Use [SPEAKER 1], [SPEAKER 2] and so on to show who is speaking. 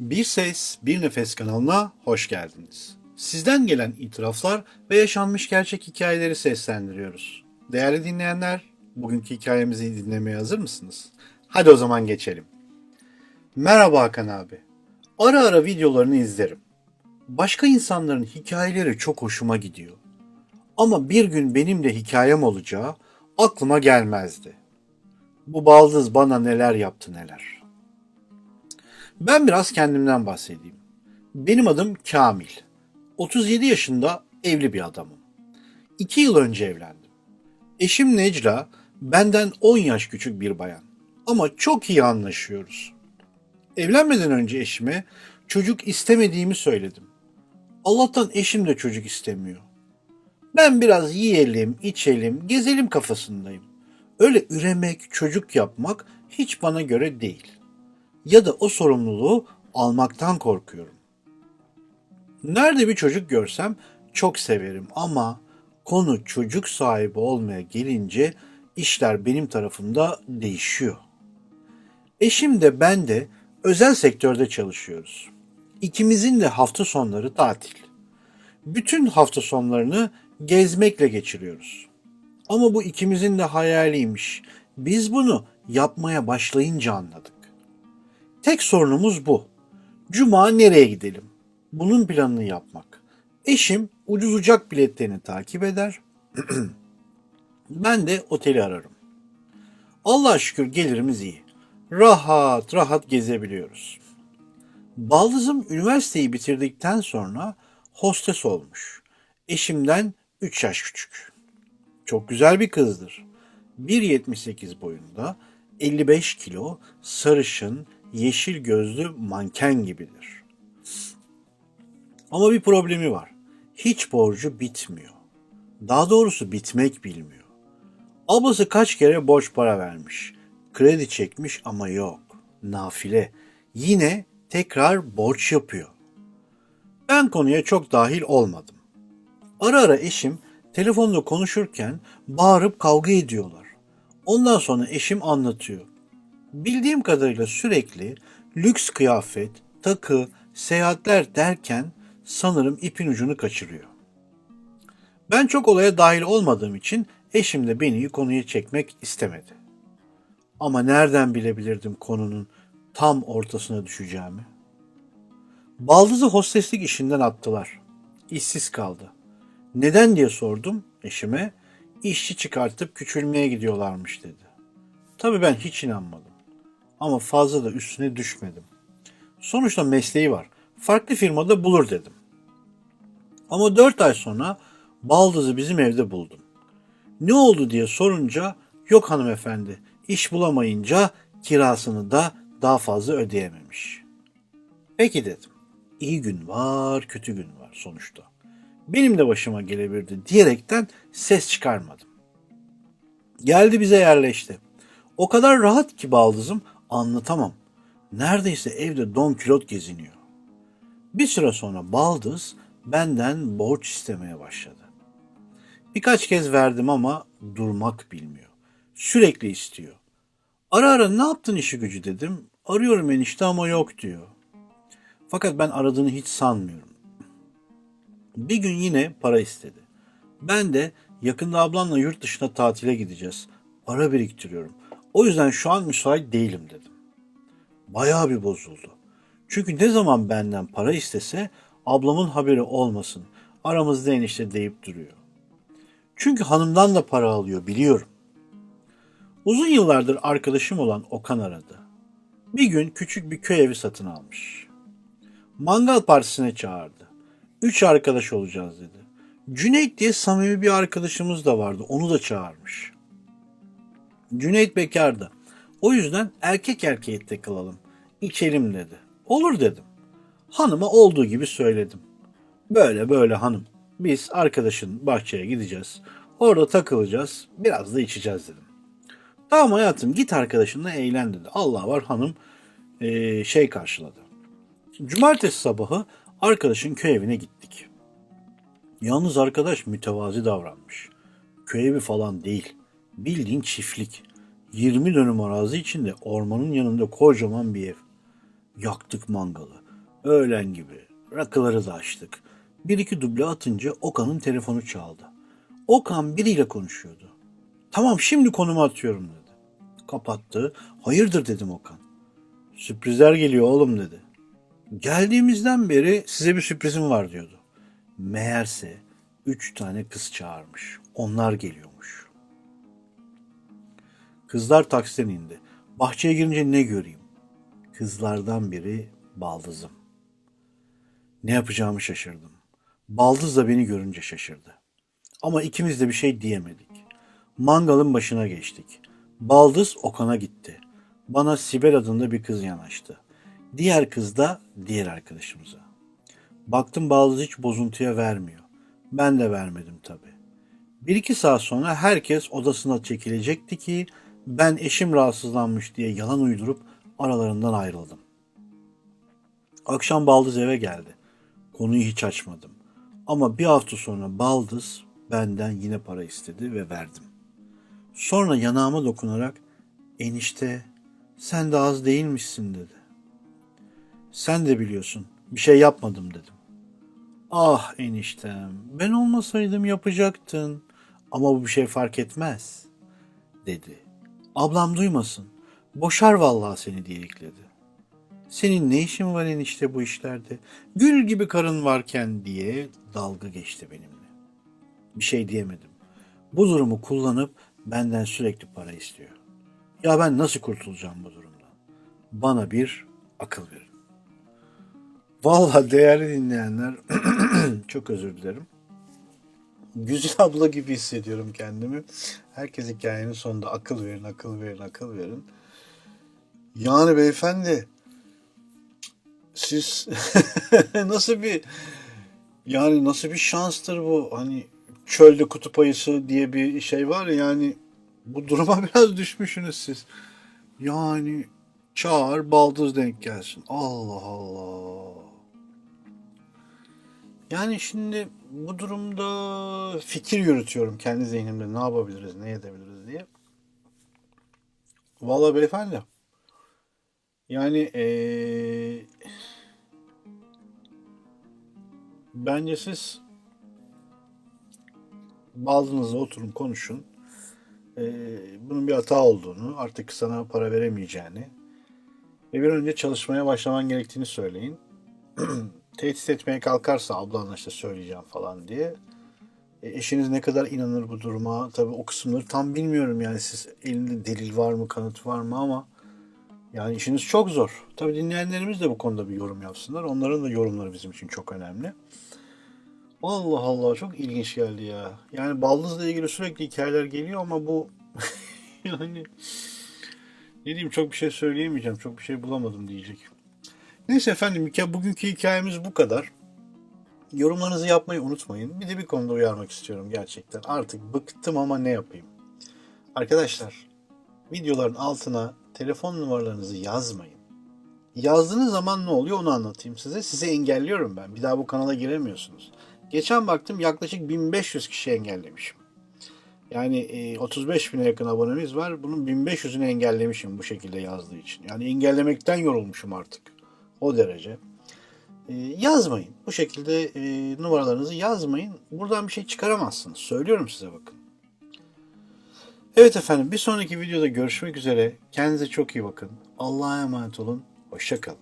[SPEAKER 1] Bir Ses Bir Nefes kanalına hoş geldiniz. Sizden gelen itiraflar ve yaşanmış gerçek hikayeleri seslendiriyoruz. Değerli dinleyenler, bugünkü hikayemizi dinlemeye hazır mısınız? Hadi o zaman geçelim. Merhaba Hakan abi. Ara ara videolarını izlerim. Başka insanların hikayeleri çok hoşuma gidiyor. Ama bir gün benim de hikayem olacağı aklıma gelmezdi. Bu baldız bana neler yaptı neler. Ben biraz kendimden bahsedeyim. Benim adım Kamil. 37 yaşında evli bir adamım. 2 yıl önce evlendim. Eşim Necla benden 10 yaş küçük bir bayan. Ama çok iyi anlaşıyoruz. Evlenmeden önce eşime çocuk istemediğimi söyledim. Allah'tan eşim de çocuk istemiyor. Ben biraz yiyelim, içelim, gezelim kafasındayım. Öyle üremek, çocuk yapmak hiç bana göre değil. Ya da o sorumluluğu almaktan korkuyorum. Nerede bir çocuk görsem çok severim ama konu çocuk sahibi olmaya gelince işler benim tarafımda değişiyor. Eşim de ben de özel sektörde çalışıyoruz. İkimizin de hafta sonları tatil. Bütün hafta sonlarını gezmekle geçiriyoruz. Ama bu ikimizin de hayaliymiş. Biz bunu yapmaya başlayınca anladık. Tek sorunumuz bu. Cuma nereye gidelim? Bunun planını yapmak. Eşim ucuz uçak biletlerini takip eder. ben de oteli ararım. Allah'a şükür gelirimiz iyi. Rahat rahat gezebiliyoruz. Baldızım üniversiteyi bitirdikten sonra hostes olmuş. Eşimden 3 yaş küçük. Çok güzel bir kızdır. 1.78 boyunda, 55 kilo, sarışın, yeşil gözlü manken gibidir. Ama bir problemi var. Hiç borcu bitmiyor. Daha doğrusu bitmek bilmiyor. Ablası kaç kere borç para vermiş. Kredi çekmiş ama yok. Nafile. Yine tekrar borç yapıyor. Ben konuya çok dahil olmadım. Ara ara eşim telefonda konuşurken bağırıp kavga ediyorlar. Ondan sonra eşim anlatıyor. Bildiğim kadarıyla sürekli lüks kıyafet, takı, seyahatler derken sanırım ipin ucunu kaçırıyor. Ben çok olaya dahil olmadığım için eşim de beni konuya çekmek istemedi. Ama nereden bilebilirdim konunun tam ortasına düşeceğimi? Baldızı hosteslik işinden attılar. İşsiz kaldı. Neden diye sordum eşime. İşçi çıkartıp küçülmeye gidiyorlarmış dedi. Tabii ben hiç inanmadım. Ama fazla da üstüne düşmedim. Sonuçta mesleği var. Farklı firmada bulur dedim. Ama dört ay sonra baldızı bizim evde buldum. Ne oldu diye sorunca yok hanımefendi iş bulamayınca kirasını da daha fazla ödeyememiş. Peki dedim. İyi gün var, kötü gün var sonuçta. Benim de başıma gelebilirdi diyerekten ses çıkarmadım. Geldi bize yerleşti. O kadar rahat ki baldızım anlatamam. Neredeyse evde don kilot geziniyor. Bir süre sonra baldız benden borç istemeye başladı. Birkaç kez verdim ama durmak bilmiyor. Sürekli istiyor. Ara ara ne yaptın işi gücü dedim. Arıyorum enişte ama yok diyor. Fakat ben aradığını hiç sanmıyorum. Bir gün yine para istedi. Ben de yakında ablamla yurt dışına tatile gideceğiz. Para biriktiriyorum. O yüzden şu an müsait değilim dedim. Bayağı bir bozuldu. Çünkü ne zaman benden para istese ablamın haberi olmasın. Aramızda enişte deyip duruyor. Çünkü hanımdan da para alıyor biliyorum. Uzun yıllardır arkadaşım olan Okan aradı. Bir gün küçük bir köy evi satın almış. Mangal partisine çağırdı. Üç arkadaş olacağız dedi. Cüneyt diye samimi bir arkadaşımız da vardı. Onu da çağırmış. Cüneyt bekardı. O yüzden erkek erkeğe takılalım. İçelim dedi. Olur dedim. Hanıma olduğu gibi söyledim. Böyle böyle hanım. Biz arkadaşın bahçeye gideceğiz. Orada takılacağız. Biraz da içeceğiz dedim. Tamam hayatım git arkadaşınla eğlen dedi. Allah var hanım eee, şey karşıladı. Cumartesi sabahı arkadaşın köy evine gittik. Yalnız arkadaş mütevazi davranmış. Köy evi falan değil. Bildiğin çiftlik. 20 dönüm arazi içinde ormanın yanında kocaman bir ev. Yaktık mangalı. Öğlen gibi rakıları da açtık. Bir iki duble atınca Okan'ın telefonu çaldı. Okan biriyle konuşuyordu. Tamam şimdi konumu atıyorum dedi. Kapattı. Hayırdır dedim Okan. Sürprizler geliyor oğlum dedi. Geldiğimizden beri size bir sürprizim var diyordu. Meğerse üç tane kız çağırmış. Onlar geliyormuş. Kızlar taksiden indi. Bahçeye girince ne göreyim? Kızlardan biri baldızım. Ne yapacağımı şaşırdım. Baldız da beni görünce şaşırdı. Ama ikimiz de bir şey diyemedik. Mangalın başına geçtik. Baldız Okan'a gitti. Bana Sibel adında bir kız yanaştı. Diğer kız da diğer arkadaşımıza. Baktım Baldız hiç bozuntuya vermiyor. Ben de vermedim tabii. Bir iki saat sonra herkes odasına çekilecekti ki ben eşim rahatsızlanmış diye yalan uydurup aralarından ayrıldım. Akşam Baldız eve geldi. Konuyu hiç açmadım. Ama bir hafta sonra Baldız benden yine para istedi ve verdim. Sonra yanağıma dokunarak enişte sen de az değilmişsin dedi. Sen de biliyorsun bir şey yapmadım dedim. Ah eniştem ben olmasaydım yapacaktın ama bu bir şey fark etmez dedi. Ablam duymasın boşar vallahi seni diye ekledi. Senin ne işin var enişte bu işlerde? Gül gibi karın varken diye dalga geçti benimle. Bir şey diyemedim. Bu durumu kullanıp benden sürekli para istiyor. Ya ben nasıl kurtulacağım bu durumdan? Bana bir akıl verin. Vallahi değerli dinleyenler çok özür dilerim. Güzin abla gibi hissediyorum kendimi. Herkes hikayenin sonunda akıl verin, akıl verin, akıl verin. Yani beyefendi siz nasıl bir yani nasıl bir şanstır bu? Hani çölde kutup ayısı diye bir şey var ya yani bu duruma biraz düşmüşsünüz siz. Yani çağır baldız denk gelsin. Allah Allah. Yani şimdi bu durumda fikir yürütüyorum kendi zihnimde ne yapabiliriz, ne edebiliriz diye. Vallahi beyefendi. Yani eee bence siz baldızınızla oturun konuşun. Eee, bunun bir hata olduğunu, artık sana para veremeyeceğini ve bir önce çalışmaya başlaman gerektiğini söyleyin. Tehdit etmeye kalkarsa ablanla işte söyleyeceğim falan diye. E, eşiniz ne kadar inanır bu duruma? Tabii o kısımları tam bilmiyorum yani siz elinde delil var mı, kanıt var mı ama yani işiniz çok zor. Tabii dinleyenlerimiz de bu konuda bir yorum yapsınlar. Onların da yorumları bizim için çok önemli. Allah Allah çok ilginç geldi ya. Yani baldızla ilgili sürekli hikayeler geliyor ama bu yani ne diyeyim çok bir şey söyleyemeyeceğim. Çok bir şey bulamadım diyecek. Neyse efendim bugünkü hikayemiz bu kadar. Yorumlarınızı yapmayı unutmayın. Bir de bir konuda uyarmak istiyorum gerçekten. Artık bıktım ama ne yapayım? Arkadaşlar videoların altına telefon numaralarınızı yazmayın. Yazdığınız zaman ne oluyor onu anlatayım size. Sizi engelliyorum ben. Bir daha bu kanala giremiyorsunuz. Geçen baktım yaklaşık 1500 kişi engellemişim. Yani e, 35 bine yakın abonemiz var. Bunun 1500'ünü engellemişim bu şekilde yazdığı için. Yani engellemekten yorulmuşum artık. O derece. E, yazmayın. Bu şekilde e, numaralarınızı yazmayın. Buradan bir şey çıkaramazsınız. Söylüyorum size bakın. Evet efendim bir sonraki videoda görüşmek üzere. Kendinize çok iyi bakın. Allah'a emanet olun. Hoşçakalın.